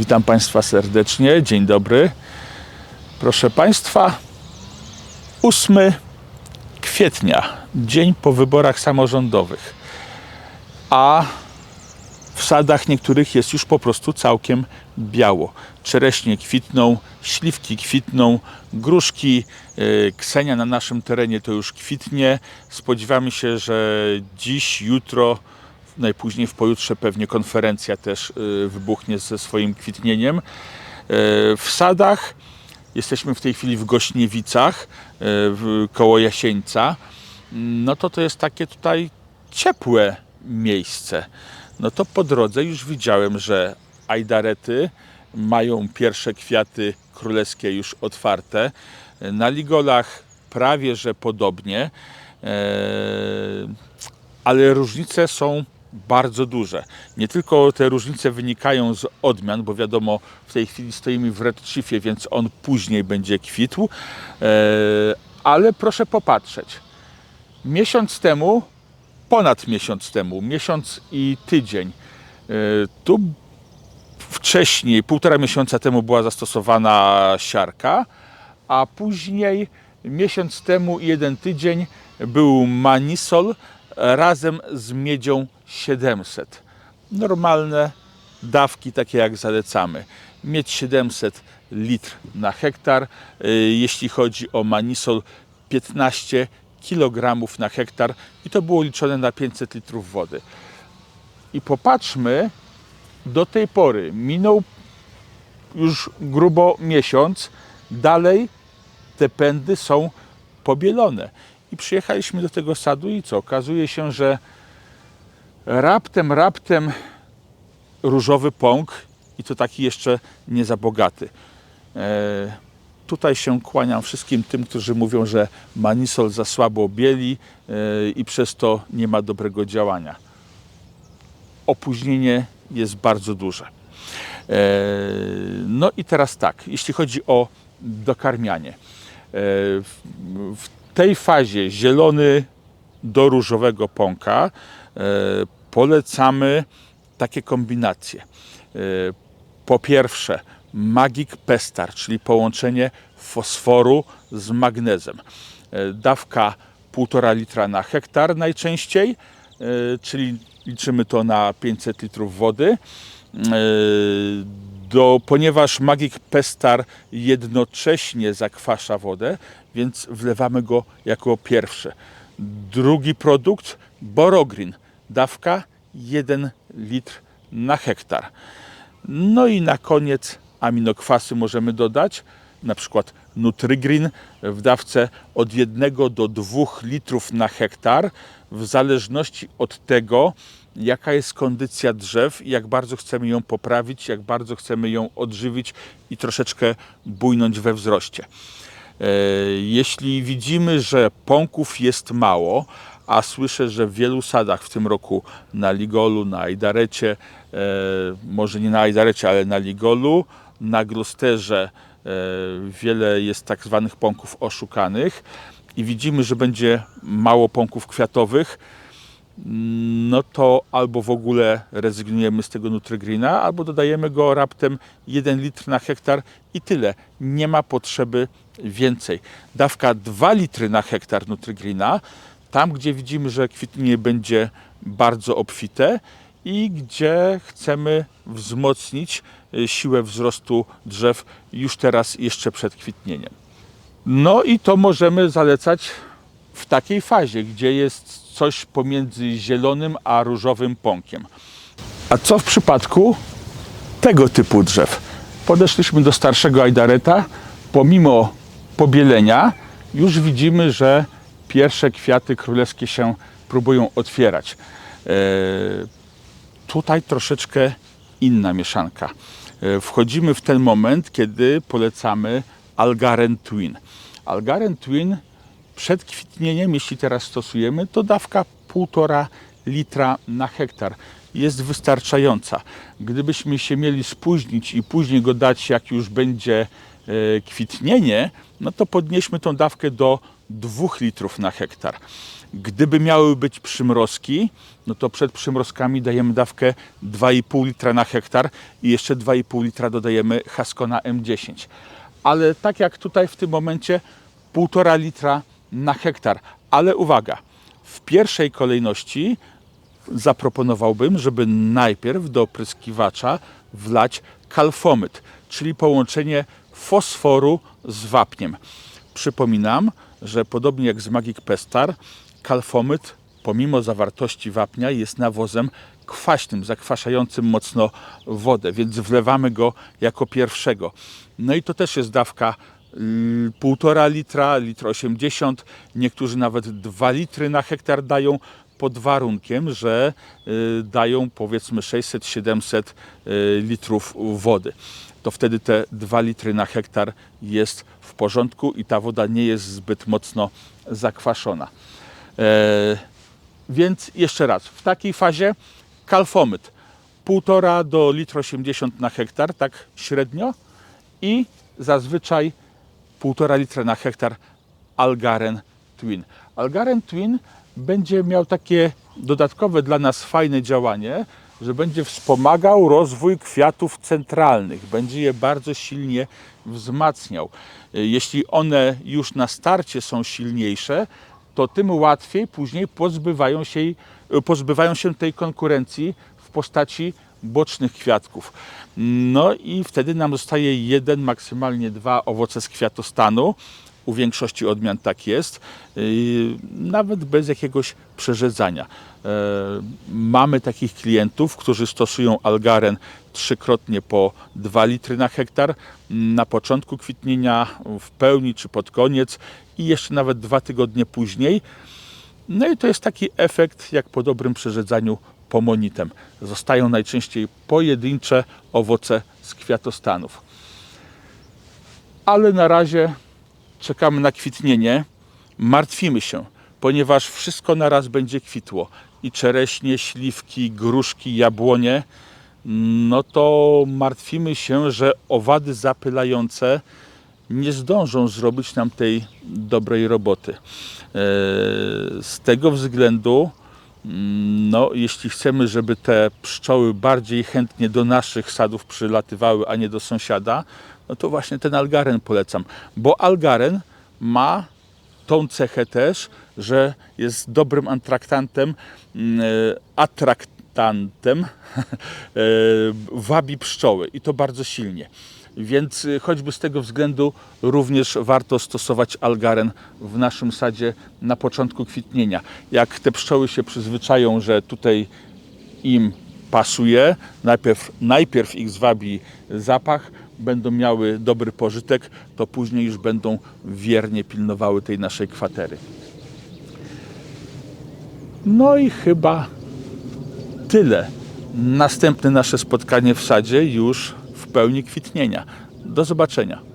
Witam Państwa serdecznie. Dzień dobry. Proszę Państwa, 8 kwietnia, dzień po wyborach samorządowych, a w sadach niektórych jest już po prostu całkiem biało. Czereśnie kwitną, śliwki kwitną, gruszki, yy, ksenia na naszym terenie to już kwitnie. Spodziewamy się, że dziś, jutro, najpóźniej w pojutrze pewnie konferencja też yy, wybuchnie ze swoim kwitnieniem. Yy, W sadach jesteśmy w tej chwili w Gośniewicach, w- koło Jasieńca. No to to jest takie tutaj ciepłe miejsce. No to po drodze już widziałem, że ajdarety mają pierwsze kwiaty królewskie już otwarte. Na ligolach prawie że podobnie, e, ale różnice są bardzo duże. Nie tylko te różnice wynikają z odmian, bo wiadomo, w tej chwili stoimy w Red Chiefie, więc on później będzie kwitł, e, ale proszę popatrzeć. Miesiąc temu, ponad miesiąc temu, miesiąc i tydzień, e, tu wcześniej, półtora miesiąca temu była zastosowana siarka, a później miesiąc temu i jeden tydzień był manisol razem z miedzią 700. Normalne dawki, takie jak zalecamy. Miedź 700 litr na hektar. Y, Jeśli chodzi o manisol, 15 kg na hektar i to było liczone na 500 litrów wody. I popatrzmy, do tej pory minął już grubo miesiąc, dalej te pędy są pobielone. I przyjechaliśmy do tego sadu i co? Okazuje się, że raptem, raptem różowy pąk i to taki jeszcze nie za bogaty. E, tutaj się kłaniam wszystkim tym, którzy mówią, że manisol za słabo bieli e, i przez to nie ma dobrego działania. Opóźnienie jest bardzo duże. E, No i teraz tak, jeśli chodzi o dokarmianie. E, W w tej fazie zielony do różowego pąka polecamy takie kombinacje. E, Po pierwsze, Magic Pestar, czyli połączenie fosforu z magnezem. E, Dawka 1,5 litra na hektar najczęściej, e, czyli liczymy to na 500 litrów wody. E, Do, ponieważ Magic Pestar jednocześnie zakwasza wodę, więc wlewamy go jako pierwszy. Drugi produkt Borogreen, dawka 1 litr na hektar. No i na koniec aminokwasy możemy dodać, na przykład Nutrigreen w dawce od 1 do 2 litrów na hektar, w zależności od tego, jaka jest kondycja drzew i jak bardzo chcemy ją poprawić, jak bardzo chcemy ją odżywić i troszeczkę bujnąć we wzroście. E, Jeśli widzimy, że pąków jest mało, a słyszę, że w wielu sadach w tym roku na Ligolu, na Aidarecie, e, może nie na Aidarecie, ale na Ligolu, na Gloucesterze e, wiele jest tak zwanych pąków oszukanych i widzimy, że będzie mało pąków kwiatowych, no to albo w ogóle rezygnujemy z tego Nutrigreena, albo dodajemy go raptem 1 litr na hektar i tyle. Nie ma potrzeby więcej. Dawka 2 litry na hektar Nutrigreena, tam gdzie widzimy, że kwitnienie będzie bardzo obfite i gdzie chcemy wzmocnić y, siłę wzrostu drzew już teraz, jeszcze przed kwitnieniem. No i to możemy zalecać w takiej fazie, gdzie jest coś pomiędzy zielonym a różowym pąkiem. A co w przypadku tego typu drzew? Podeszliśmy do starszego ajdareta. Pomimo pobielenia już widzimy, że pierwsze kwiaty królewskie się próbują otwierać. E, tutaj troszeczkę inna mieszanka. E, Wchodzimy w ten moment, kiedy polecamy Algaren Twin. Algaren Twin przed kwitnieniem, jeśli teraz stosujemy, to dawka 1,5 litra na hektar jest wystarczająca. Gdybyśmy się mieli spóźnić i później go dać, jak już będzie e, kwitnienie, no to podnieśmy tą dawkę do 2 litrów na hektar. Gdyby miały być przymrozki, no to przed przymrozkami dajemy dawkę 2,5 litra na hektar i jeszcze 2,5 litra dodajemy Haskona M10. Ale tak jak tutaj w tym momencie 1,5 litra na hektar. Ale uwaga, w pierwszej kolejności zaproponowałbym, żeby najpierw do opryskiwacza wlać kalfomyt, czyli połączenie fosforu z wapniem. Przypominam, że podobnie jak z Magic Pestar, kalfomyt pomimo zawartości wapnia jest nawozem kwaśnym, zakwaszającym mocno wodę, więc wlewamy go jako pierwszego. No i to też jest dawka półtora litra, litr 80, niektórzy nawet 2 litry na hektar dają pod warunkiem, że y, dają powiedzmy 600-700 y, litrów wody. To wtedy te 2 litry na hektar jest w porządku i ta woda nie jest zbyt mocno zakwaszona. E, więc jeszcze raz, w takiej fazie kalfomyt 1,5 do litr 80 na hektar, tak średnio i zazwyczaj 1,5 litra na hektar Algaren Twin. Algaren Twin będzie miał takie dodatkowe dla nas fajne działanie, że będzie wspomagał rozwój kwiatów centralnych, będzie je bardzo silnie wzmacniał. Jeśli one już na starcie są silniejsze, to tym łatwiej później pozbywają się, pozbywają się tej konkurencji w postaci bocznych kwiatków. No i wtedy nam zostaje jeden, maksymalnie dwa owoce z kwiatostanu. U większości odmian tak jest, yy, nawet bez jakiegoś przerzedzania. E, Mamy takich klientów, którzy stosują algaren trzykrotnie po 2 litry na hektar na początku kwitnienia, w pełni czy pod koniec i jeszcze nawet dwa tygodnie później. No i to jest taki efekt jak po dobrym przerzedzaniu pomonitem. Zostają najczęściej pojedyncze owoce z kwiatostanów. Ale na razie czekamy na kwitnienie. Martwimy się, ponieważ wszystko naraz będzie kwitło. I czereśnie, śliwki, gruszki, jabłonie. No to martwimy się, że owady zapylające nie zdążą zrobić nam tej dobrej roboty. E, Z tego względu, no, jeśli chcemy, żeby te pszczoły bardziej chętnie do naszych sadów przylatywały, a nie do sąsiada, no to właśnie ten algaren polecam, bo algaren ma tą cechę też, że jest dobrym antraktantem, mm, e, atraktantem, e, wabi pszczoły i to bardzo silnie. Więc y, choćby z tego względu również warto stosować algaren w naszym sadzie na początku kwitnienia. Jak te pszczoły się przyzwyczają, że tutaj im pasuje, najpierw, najpierw ich zwabi zapach, będą miały dobry pożytek, to później już będą wiernie pilnowały tej naszej kwatery. No i chyba tyle. Następne nasze spotkanie w sadzie już pełni kwitnienia. Do zobaczenia.